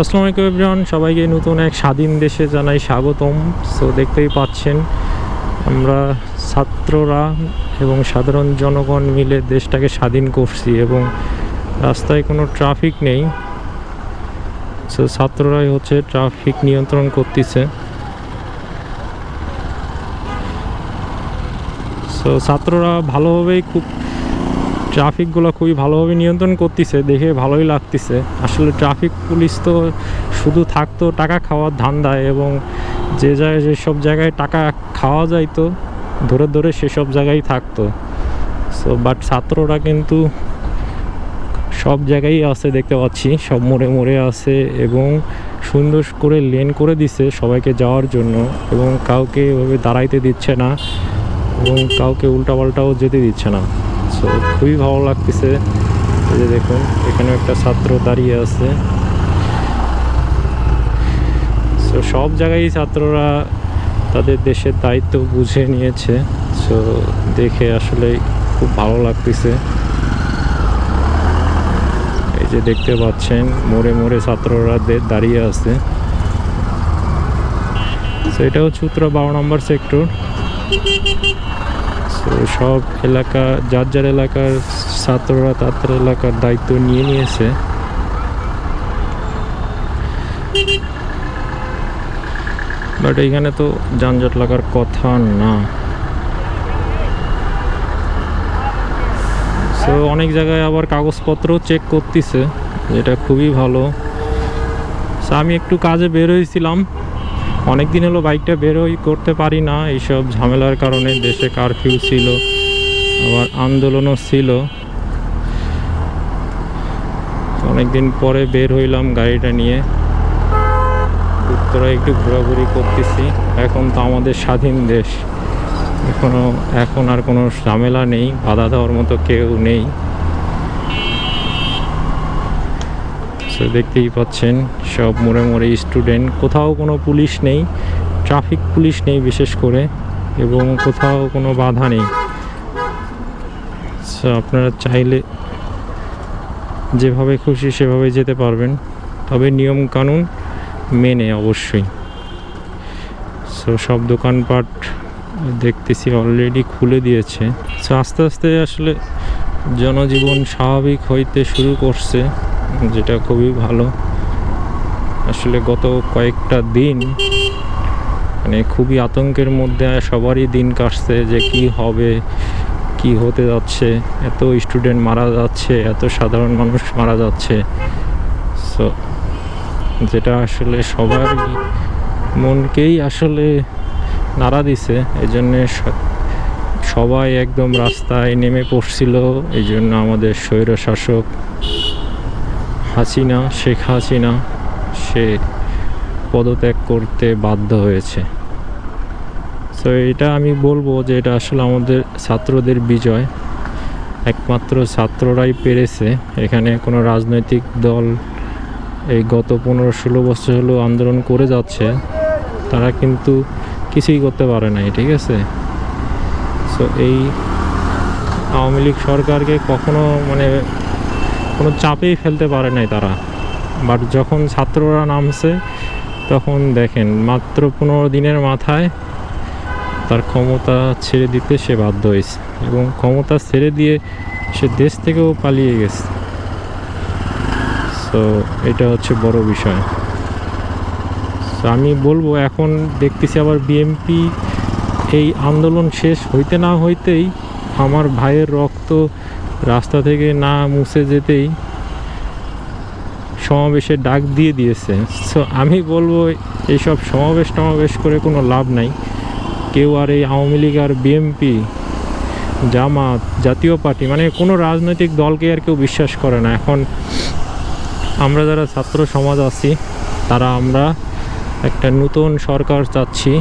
আসসালামু আলাইকুম এভরিওয়ান সবাইকে নতুন এক স্বাধীন দেশে জানাই স্বাগতম। সো দেখতেই পাচ্ছেন, আমরা ছাত্ররা এবং সাধারণ জনগণ মিলে দেশটাকে স্বাধীন করছি এবং রাস্তায় কোনো ট্রাফিক নেই। সো ছাত্ররাই হচ্ছে ট্রাফিক নিয়ন্ত্রণ করতেছে। সো ছাত্ররা ভালোভাবেই খুব ট্রাফিকগুলো খুবই ভালোভাবে নিয়ন্ত্রণ করতেছে, দেখে ভালোই লাগতেছে। আসলে ট্রাফিক পুলিশ তো শুধু থাকতো টাকা খাওয়ার ধান্দায় এবং যে জায়গায় যেসব জায়গায় টাকা খাওয়া যাইতো, ধরে ধরে সেসব জায়গায় থাকতো। সো বাট ছাত্ররা কিন্তু সব জায়গায় আছে দেখতে পাচ্ছি, সব মোড়ে মোড়ে আছে এবং সুন্দর করে লেন করে দিছে সবাইকে যাওয়ার জন্য এবং কাউকে এভাবে দাঁড়াইতে দিচ্ছে না এবং কাউকে উল্টাপাল্টাও যেতে দিচ্ছে না। সো খুবই ভালো লাগতেছে। এই যে দেখুন এখানে একটা ছাত্র দাঁড়িয়ে আছে। সো সব জায়গায় ছাত্ররা তাদের দেশের দায়িত্ব বুঝে নিয়েছে। সো দেখে আসলে খুব ভালো লাগতেছে। এই যে দেখতে পাচ্ছেন, মোড়ে মোড়ে ছাত্ররা দাঁড়িয়ে আছে। সো এটা হচ্ছে উত্তরা বারো নম্বর সেক্টর। সব এলাকা, যার যার এলাকার ছাত্ররা তাদের এলাকার দায়িত্ব নিয়ে নিয়েছে। বাট এখানে তো যানজট লাগার কথা না। তো অনেক জায়গায় আবার কাগজপত্র চেক করতেছে, যেটা খুবই ভালো। আমি একটু কাজে বের হয়েছিলাম। অনেক দিন হলো বাইকটা বেরোই করতে পারি না, এইসব ঝামেলার কারণে দেশে কারফিউ ছিল, আবার আন্দোলনও ছিল। অনেক দিন পরে বের হইলাম গাড়িটা নিয়ে। উত্তরায় একটু ঘোরাঘুরি করতেছি, এখন তো আমাদের স্বাধীন দেশ। এখনও, এখন আর কোনো ঝামেলা নেই, বাধা দেওয়ার মতো কেউ নেই। সো দেখতেই পাচ্ছেন। সব মোড়ে মোড়ে স্টুডেন্ট, কোথাও কোনো পুলিশ নেই, ট্রাফিক পুলিশ নেই বিশেষ করে, এবং কোথাও কোনো বাধা নেই। আপনারা চাইলে যেভাবে খুশি সেভাবে যেতে পারবেন, তবে নিয়ম কানুন মেনে অবশ্যই। সো সব দোকানপাট দেখতেছি অলরেডি খুলে দিয়েছে। সো আস্তে আস্তে আসলে জনজীবন স্বাভাবিক হইতে শুরু করছে, যেটা খুবই ভালো। আসলে গত কয়েকটা দিন মানে খুবই আতঙ্কের মধ্যে সবারই দিন কাটছে যে কি হবে, কি হতে যাচ্ছে, এত স্টুডেন্ট মারা যাচ্ছে, এত সাধারণ মানুষ মারা যাচ্ছে। সো যেটা আসলে সবার মনকেই আসলে নাড়া দিছে এই জন্যে সবাই একদম রাস্তায় নেমে পড়ছিল এই জন্য আমাদের স্বৈর শাসক হাসিনা, শেখ হাসিনা সে পদত্যাগ করতে বাধ্য হয়েছে। তো এটা আমি বলব যে এটা আসলে আমাদের ছাত্রদের বিজয়। একমাত্র ছাত্ররাই পেরেছে। এখানে কোনো রাজনৈতিক দল এই গত পনেরো ষোলো বছর হলো আন্দোলন করে যাচ্ছে। তারা কিন্তু কিছুই করতে পারে নাই, ঠিক আছে? সো এই আওয়ামী লীগ সরকারকে কখনো মানে কোনো চাপেই ফেলতে পারে নাই তারা। বাট যখন ছাত্ররা নামছে, তখন দেখেন মাত্র পনেরো দিনের মাথায় তার ক্ষমতা ছেড়ে দিতে সে বাধ্য হয়েছে এবং ক্ষমতা ছেড়ে দিয়ে সে দেশ থেকেও পালিয়ে গেছে। সো এটা হচ্ছে বড় বিষয়। তো আমি বলব এখন দেখতেছি আবার বিএমপি এই আন্দোলন শেষ হইতে না হইতেই আমার ভাইয়ের রক্ত রাস্তা থেকে না মুছে যেতেই সমাবেশের ডাক দিয়ে দিয়েছে। সো আমি বলব, এইসব সমাবেশ টমাবেশ করে কোনো লাভ নাই। কেউ আর এই আওয়ামী লীগ আর বিএমপি জামাত, জাতীয় পার্টি মানে কোনো রাজনৈতিক দলকে আর কেউ বিশ্বাস করে না। এখন আমরা যারা ছাত্র সমাজ আছি, তারা আমরা একটা নতুন সরকার চাচ্ছি,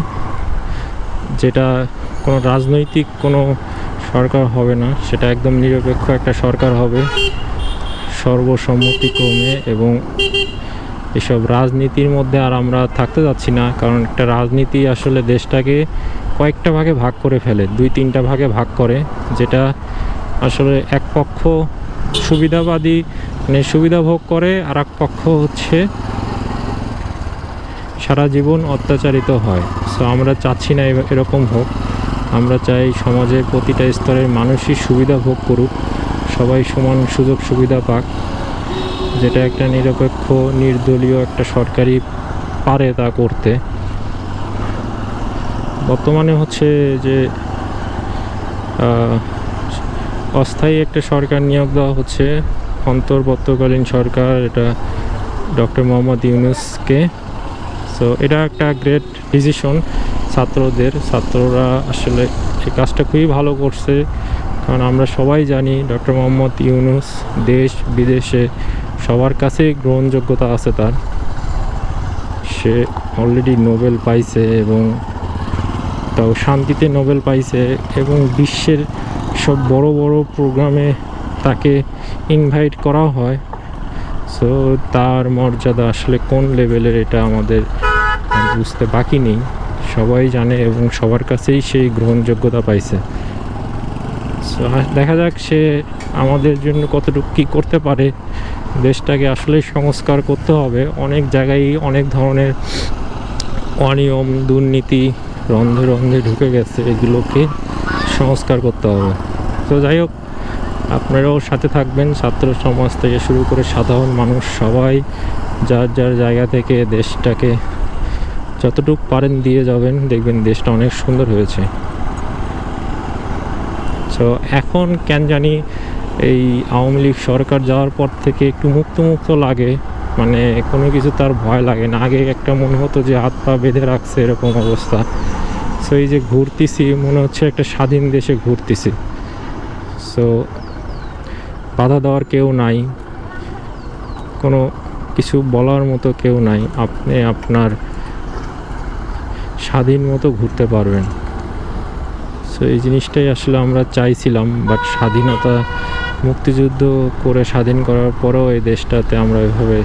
যেটা কোনো রাজনৈতিক কোনো সরকার হবে না, সেটা একদম নিরপেক্ষ একটা সরকার হবে। সর্বসম্মতিক্রমে এবং এসব রাজনীতির মধ্যে আর আমরা থাকতে যাচ্ছি না, কারণ একটা রাজনীতি আসলে দেশটাকে কয়েকটা ভাগে ভাগ করে ফেলে, দুই তিনটা ভাগে ভাগ করে, যেটা আসলে এক পক্ষ সুবিধাবাদী মানে সুবিধা ভোগ করে আর এক পক্ষ হচ্ছে সারা জীবন অত্যাচারিত হয়। সো আমরা চাচ্ছি না এরকম হোক। আমরা চাই সমাজের প্রতিটা স্তরের মানুষই সুবিধা ভোগ করুক। সবাই সমান সুযোগ সুবিধা পাক, যেটা একটা নিরপেক্ষ, নির্দলীয় একটা সরকারি পারে তা করতে। বর্তমানে হচ্ছে যে অস্থায়ী একটা সরকার নিয়োগ দেওয়া হচ্ছে, অন্তর্বর্তীকালীন সরকার, এটা ডক্টর মোহাম্মদ ইউনুসকে। সো এটা একটা গ্রেট ডিসিশন ছাত্রদের, ছাত্ররা আসলে এই কাজটা খুবই ভালো করছে। কারণ আমরা সবাই জানি ডক্টর মোহাম্মদ ইউনুস দেশ, বিদেশে সবার কাছে গ্রহণযোগ্যতা আছে তার। সে অলরেডি নোবেল পাইছে এবং তাও শান্তিতে নোবেল পাইছে এবং বিশ্বের সব বড় বড় প্রোগ্রামে তাকে ইনভাইট করা হয়। সো তার মর্যাদা আসলে কোন লেভেলের এটা আমাদের বুঝতে বাকি নেই। সবাই জানে এবং সবার কাছেই সেই গ্রহণযোগ্যতা পাইছে। দেখা যাক সে আমাদের জন্য কতটুকু কী করতে পারে। দেশটাকে আসলে সংস্কার করতে হবে। অনেক জায়গায় অনেক ধরনের অনিয়ম, দুর্নীতি রন্ধে রন্ধে ঢুকে গেছে। এগুলোকে সংস্কার করতে হবে। তো যাই হোক, আপনারাও সাথে থাকবেন। ছাত্র সমাজ থেকে শুরু করে সাধারণ মানুষ সবাই যার যার জায়গা থেকে দেশটাকে যতটুকু পারেন দিয়ে যাবেন। দেখবেন দেশটা অনেক সুন্দর হয়েছে। সো এখন কেন জানি এই আওয়ামী লীগ সরকার যাওয়ার পর থেকে একটু মুক্ত মুক্ত লাগে। মানে কোনো কিছু তার ভয় লাগে না। আগে একটা মনে হতো যে হাত পা বেঁধে রাখছে এরকম অবস্থা। সো এই যে ঘুরতেছি, মনে হচ্ছে একটা স্বাধীন দেশে ঘুরতেছি। সো বাধা দেওয়ার কেউ নাই। কোনো কিছু বলার মতো কেউ নাই। আপনি আপনার স্বাধীন মতো ঘুরতে পারবেন। সো এই জিনিসটাই আসলে আমরা চাইছিলাম বাট স্বাধীনতা মুক্তিযুদ্ধ করে স্বাধীন করার পরেও এই দেশটাতে আমরা এভাবে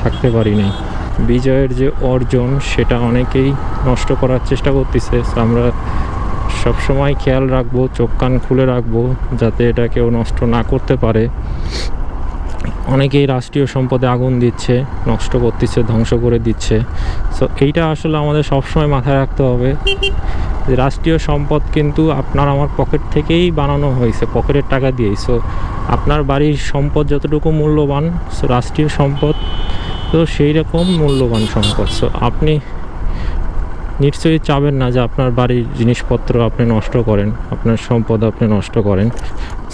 থাকতে পারিনি। বিজয়ের যে অর্জন, সেটা অনেকেই নষ্ট করার চেষ্টা করতেছে। আমরা সবসময় খেয়াল রাখব, চোখ কান খুলে রাখব, যাতে এটা কেউ নষ্ট না করতে পারে। অনেকেই রাষ্ট্রীয় সম্পদে আগুন দিচ্ছে, নষ্ট করতেছে, ধ্বংস করে দিচ্ছে। সো এইটা আসলে আমাদের সবসময় মাথায় রাখতে হবে। যে রাষ্ট্রীয় সম্পদ কিন্তু আপনার আমার পকেট থেকেই বানানো হয়েছে, পকেটের টাকা দিয়েই। সো আপনার বাড়ির সম্পদ যতটুকু মূল্যবান সো রাষ্ট্রীয় সম্পদ, তো সেই রকম মূল্যবান সম্পদ। সো আপনি নিশ্চয়ই চাবেন না যে আপনার বাড়ির জিনিসপত্র আপনি নষ্ট করেন, আপনার সম্পদ আপনি নষ্ট করেন।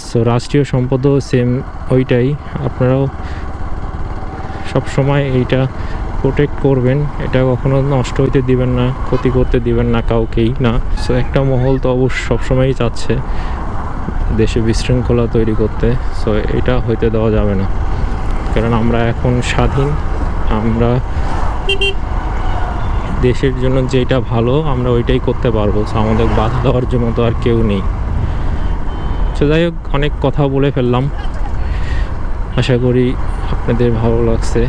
সো রাষ্ট্রীয় সম্পদও সেম ওইটাই। আপনারাও সব সময় এইটা প্রোটেক্ট করবেন, এটা কখনো নষ্ট হইতে দিবেন না, ক্ষতি করতে দিবেন না, কাউকেই না। সো একটা মহল তো অবশ্য সবসময়ই চাচ্ছে দেশে বিশৃঙ্খলা তৈরি করতে। সো এটা হইতে দেওয়া যাবে না। কারণ আমরা এখন স্বাধীন, আমরা দেশের জন্য যেটা ভালো, আমরা ওইটাই করতে পারব। সো আমাদের বাধা দেওয়ার জন্য তো আর কেউ নেই। সো যাই হোক, অনেক কথা বলে ফেললাম। আশা করি আপনাদের ভালো লাগছে।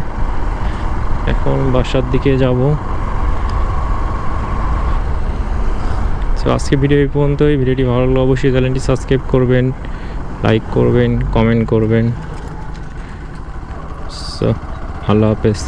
এখন বাসার দিকে যাব। তো আজকে ভিডিও এই পর্যন্তই। ভিডিওটি ভালো লাগলে অবশ্যই চ্যানেলটি সাবস্ক্রাইব করবেন লাইক করবেন কমেন্ট করবেন। সো আল্লাহ হাফেজ।